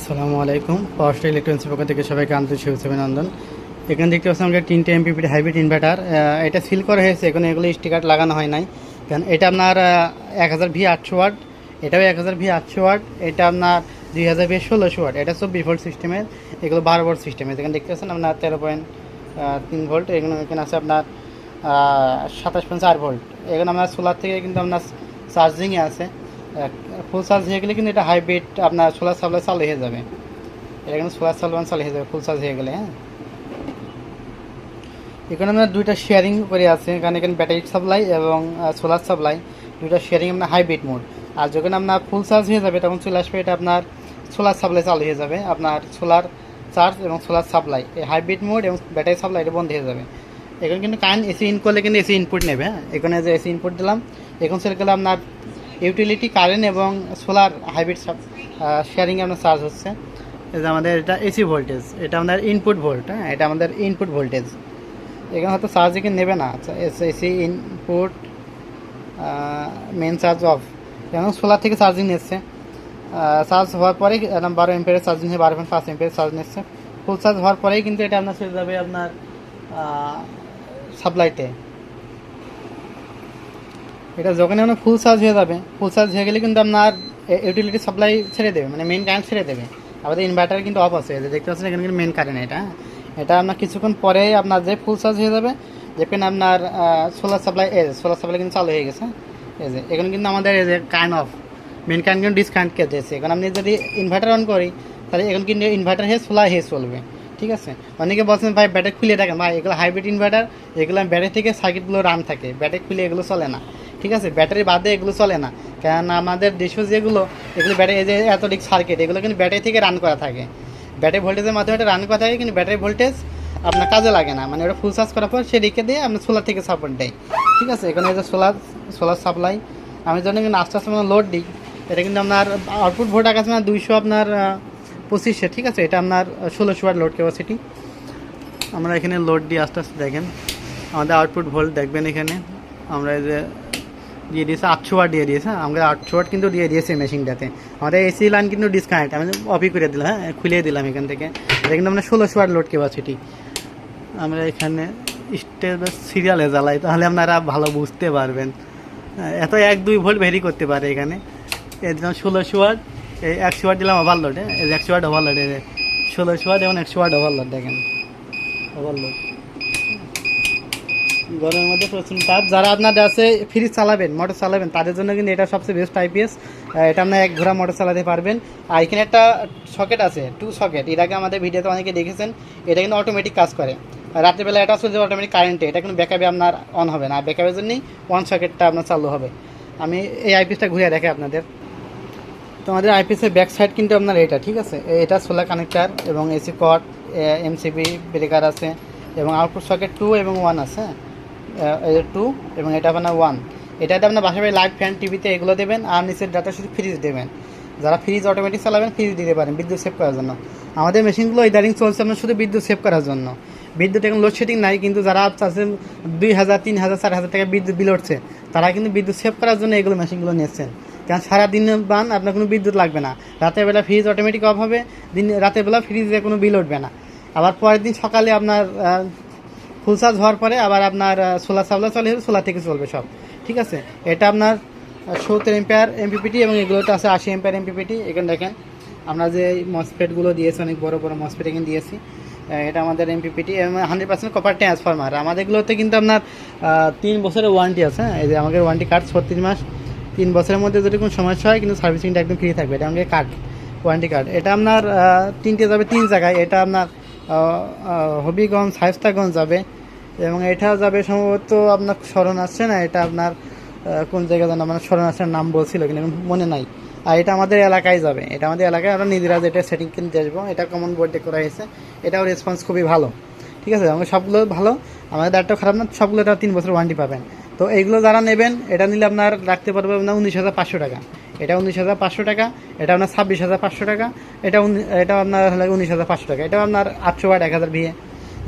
আসসালামু আলাইকুম। Power electronics পক্ষ থেকে সবাইকে আন্তরিক শুভেচ্ছা অভিনন্দন। এখানে দেখতে পাচ্ছি আমাদের তিনটে এমপিপিটি হাইব্রিড ইনভার্টার এটা সিল করা হয়েছে, এখন এগুলো স্টিকার লাগানো হয় নাই। কারণ এটা আপনার এক হাজার ভি আটশো ওয়াট, এটাও এক হাজার ভি আটশো ওয়াট, এটা আপনার দুই হাজার ভি ষোলোশো ওয়াট, এটা চব্বিশ ভোল্ট সিস্টেমের এগুলো বারো ভোল্ট সিস্টেমের এখানে দেখতে পাচ্ছেন আপনার তেরো পয়েন্ট তিন ভোল্ট এখানে এখানে আছে আপনার সাতাশ পয়েন্ট চার ভোল্ট এখানে আপনার সোলার থেকে কিন্তু আপনার চার্জিংয়ে আছে। ফুল চার্জ হয়ে গেলে কিন্তু এটা হাইব্রিড আপনার সোলার সাপ্লাই চালু হয়ে যাবে। এটা কিন্তু সোলার সাপ্লাই চালু হয়ে যাবে, ফুল চার্জ হয়ে গেলে হ্যাঁ। এখানে আমরা দুইটা শেয়ারিং করে আছে, এখানে এখানে ব্যাটারি সাপ্লাই এবং সোলার সাপ্লাই দুইটা শেয়ারিং আপনার হাইব্রিড মোড আর যখন আপনার ফুল চার্জ হয়ে যাবে, তখন চলে আসবে এটা আপনার সোলার সাপ্লাই চালু হয়ে যাবে, আপনার সোলার চার্জ এবং সোলার সাপ্লাই এই হাইব্রিড মোড এবং ব্যাটারি সাপ্লাই এটা বন্ধ হয়ে যাবে। এখানে কিন্তু কারেন্ট এসি ইন করলে কিন্তু এসি ইনপুট নেবে হ্যাঁ। এখানে যে এসি ইনপুট দিলাম, এখন সেটা গেলে আপনার ইউটিলিটি, কারেন্ট এবং সোলার হাইব্রিড শেয়ারিং আপনার চার্জ হচ্ছে। যে আমাদের এটা এসি ভোল্টেজ এটা আমাদের ইনপুট ভোল্ট হ্যাঁ? এটা আমাদের ইনপুট ভোল্টেজ এখানে হয়তো চার্জ এখানে নেবে না? আচ্ছা AC input main charge off এবং সোলার থেকে চার্জিং নিচ্ছে। চার্জ হওয়ার পরে বারো এম্পের চার্জিং হয়ে, বারো পয়েন্ট পাঁচ এম্পের চার্জ নিচ্ছে। ফুল চার্জ হওয়ার পরেই কিন্তু এটা আপনার চলে যাবে আপনার সাপ্লাইতে এটা যখন আপনার ফুল চার্জ হয়ে যাবে ফুল চার্জ হয়ে গেলে কিন্তু আপনার ইউটিলিটি সাপ্লাই ছেড়ে দেবে মানে মেন কারেন্ট ছেড়ে দেবে। আমাদের ইনভার্টার কিন্তু অফ আছে দেখতে পাচ্ছেন এখানে কিন্তু মেন কারেন্ট এটা হ্যাঁ। এটা আপনার কিছুক্ষণ পরে আপনার যে ফুল চার্জ হয়ে যাবে, দেখবেন আপনার সোলার সাপ্লাই এ সোলার সাপ্লাই কিন্তু চালু হয়ে গেছে এই যে, এখানে কিন্তু আমাদের এই যে কারেন্ট অফ মেন কারেন্ট কিন্তু ডিসকানেক্ট করে দিয়েছে। এখন আপনি যদি ইনভার্টার অন করি, তাহলে এখন কিন্তু ইনভার্টার হয়ে সোলার হয়ে চলবে, ঠিক আছে? অনেকে বলছেন, ভাই ব্যাটারি খুলে রাখেন। ভাই, এগুলো হাইব্রিড ইনভার্টার এগুলো ব্যাটারি থেকে সার্কিটগুলো রান থাকে ব্যাটারি খুলে এগুলো চলে না। ঠিক আছে? ব্যাটারি বাদে এগুলো চলে না। কারণ আমাদের দেশীয় যেগুলো, এগুলো ব্যাটারি যে অ্যাথোডিক সার্কিট এগুলো কিন্তু ব্যাটারি থেকে রান করা থাকে। ব্যাটারি ভোল্টেজের মাধ্যমে এটা রান করা থাকে, কিন্তু ব্যাটারি ভোল্টেজ আপনার কাজে লাগে না। মানে ওটা ফুল চার্জ করার পর সে রেখে দিয়ে আপনার সোলার থেকে সাপোর্ট দেয় ঠিক আছে? এখানে যে সোলার সোলার সাপ্লাই আমি যখন কিন্তু আস্তে আস্তে লোড দিই, এটা কিন্তু আপনার আউটপুট ভোল্ট আকাশ আপনার দুইশো আপনার পঁচিশে, ঠিক আছে? এটা আপনার ষোলোশো ওয়াট লোড ক্যাপাসিটি আমরা এখানে লোড দিই আস্তে আস্তে দেখেন। আমাদের আউটপুট ভোল্ট দেখবেন এখানে। আমরা এই যে দিয়ে দিয়েছে আটশো ওয়াট দিয়ে দিয়েছে হ্যাঁ? আমরা আটশো ওয়াট কিন্তু দিয়ে দিয়েছি মেশিনটাতে আমাদের এসি লাইন কিন্তু ডিসকানেক্ট আমি অফি করে দিলাম হ্যাঁ? খুলে দিলাম এখান থেকে। এটা কিন্তু আমরা ষোলোশো ওয়াট লোড ক্যাপাসিটি আমরা এখানে স্টেজ সিরিয়ালে জ্বালাই তাহলে আপনারা ভালো বুঝতে পারবেন। হ্যাঁ, এত এক দুই ভোল্ট ভেরি করতে পারে এখানে। এই দিলাম ষোলোশো ওয়াট এই একশো ওয়াট দিলাম ওভারলোড হ্যাঁ? একশো ওয়াট ওভারলোড ষোলোশো ওয়াট এবং একশো ওয়াট ওভারলোড দেখেন। ওভারলোড গরমের মধ্যে প্রচুর তাপ। যারা আপনাদের আছে ফ্রিজ চালাবেন মোটর চালাবেন, তাদের জন্য কিন্তু এটা সবচেয়ে বেস্ট আইপিএস এটা আপনার এক ঘোড়া মোটর চালাতে পারবেন। আর এখানে একটা সকেট আছে টু সকেট এর আগে আমাদের ভিডিওতে অনেকে দেখেছেন, এটা কিন্তু অটোমেটিক কাজ করে। রাত্রিবেলা এটা চলছে অটোমেটিক কারেন্টে এটা কিন্তু ব্যাকআপে আপনার অন হবে না। ব্যাকআপের জন্যই ওয়ান সকেটটা আপনার চালু হবে। আমি এই আইপিএসটা ঘুরে দেখে আপনাদের। তো আমাদের আইপিএসের ব্যাক সাইড কিন্তু আপনার এটা, ঠিক আছে? এটা সোলার কানেক্টার এবং এসি কট এমসিবি ব্রেকার আছে এবং আউটপুট সকেট টু এবং ওয়ান আছে টু এবং এটা আপনার ওয়ান এটাতে আপনার বাসায় বাড়ি লাইট ফ্যান টিভিতে এগুলো দেবেন আর নিচের ডাটা শুধু ফ্রিজ দেবেন। যারা ফ্রিজ অটোমেটিক চালাবেন ফ্রিজ দিতে পারেন বিদ্যুৎ সেভ করার জন্য। আমাদের মেশিনগুলো ইদারিং চলছে আপনার শুধু বিদ্যুৎ সেভ করার জন্য। বিদ্যুৎ এখন লোডশেডিং নাই, কিন্তু যারা চাচ্ছেন দুই হাজার, তিন হাজার, চার হাজার টাকা বিদ্যুৎ বিল উঠছে, তারা কিন্তু বিদ্যুৎ সেভ করার জন্য এগুলো মেশিনগুলো নিয়েছেন। কারণ সারাদিন বান, আপনার কোনো বিদ্যুৎ লাগবে না। রাতের বেলা ফ্রিজ অটোমেটিক অফ হবে, দিন, রাতের বেলা ফ্রিজে কোনো বিল উঠবে না। আবার পরের দিন সকালে আপনার ফুল চার্জ হওয়ার পরে আবার আপনার সোলার সাপ্লাই চলে সোলার থেকে চলবে সব। ঠিক আছে? এটা আপনার সত্তর এম্পায়ার এমপিপিটি এবং এগুলোতে আছে আশি এম্পায়ার এমপিপিটি এখানে দেখেন, আমরা যে মসপেটগুলো দিয়েছি, অনেক বড় বড় মসপেট এখানে দিয়েছি এটা আমাদের MPPT hundred percent copper transformer আমাদেরগুলোতে কিন্তু আপনার তিন বছরের ওয়ারেন্টি আছে হ্যাঁ? এই যে আমাদের ওয়ারেন্টি কার্ড ছত্রিশ মাস, তিন বছরের মধ্যে যদি কোনো সমস্যা হয়, কিন্তু সার্ভিসিংটা একদম ফ্রি থাকবে। এটা আমাদের কার্ড ওয়ারেন্টি কার্ড এটা আপনার তিনটে যাবে তিন জায়গায়। এটা আপনার হবিগঞ্জ হাইস্তাগঞ্জ যাবে। এবং এটা যাবে সম্ভবত আপনার স্মরণ আসছে না? এটা আপনার কোন জায়গায় যেন আমার স্মরণ আসছে নাম বলছিল কিন্তু মনে নাই। আর এটা আমাদের এলাকায় যাবে। এটা আমাদের এলাকায় আমরা নিজেরা যেটা সেটিং কিনতে আসব, এটা কমন বোর্ডে করা হয়েছে। এটাও রেসপন্স খুবই ভালো। ঠিক আছে? আমাদের সবগুলো ভালো। আমাদের একটাও খারাপ না, সবগুলো তিন বছর ওয়ারেন্টি পাবেন। তো এইগুলো যারা নেবেন, এটা নিলে আপনার রাখতে পারবে আপনার উনিশ হাজার পাঁচশো টাকা। এটা উনিশ হাজার পাঁচশো টাকা, এটা আপনার ছাব্বিশ হাজার পাঁচশো টাকা, এটা এটা আপনার হলে উনিশ হাজার পাঁচশো টাকা। এটা আপনার আটশো ওয়াট এক হাজার বিয়ে।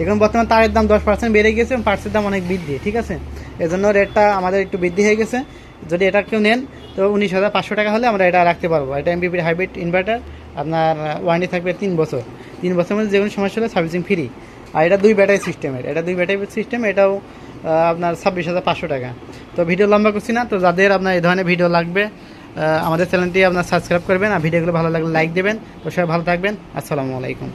এখন বর্তমানে তারের দাম দশ পার্সেন্ট বেড়ে গেছে এবং পার্টসের দাম অনেক বৃদ্ধি, ঠিক আছে? এজন্য রেটটা আমাদের একটু বৃদ্ধি হয়ে গেছে। যদি এটা কেউ নেন, তো উনিশ হাজার পাঁচশো টাকা হলে আমরা এটা রাখতে পারব। এটা এমবিপির হাইব্রিড ইনভার্টার, আপনার ওয়ারেন্টি থাকবে তিন বছর। তিন বছরের মধ্যে যে কোনো সমস্যা হলে সার্ভিসিং ফ্রি। আর এটা দুই ব্যাটারি সিস্টেমের। এটা দুই ব্যাটারি সিস্টেম, এটাও আপনার ছাব্বিশ হাজার পাঁচশো টাকা। তো ভিডিও লম্বা করছি না, তো যাদের আপনার এই ধরনের ভিডিও লাগবে আমাদের চ্যানেলটি আপনার সাবস্ক্রাইব করবেন, আর ভিডিওগুলো ভালো লাগলে লাইক দেবেন। তো সবাই ভালো থাকবেন, আসসালামু আলাইকুম।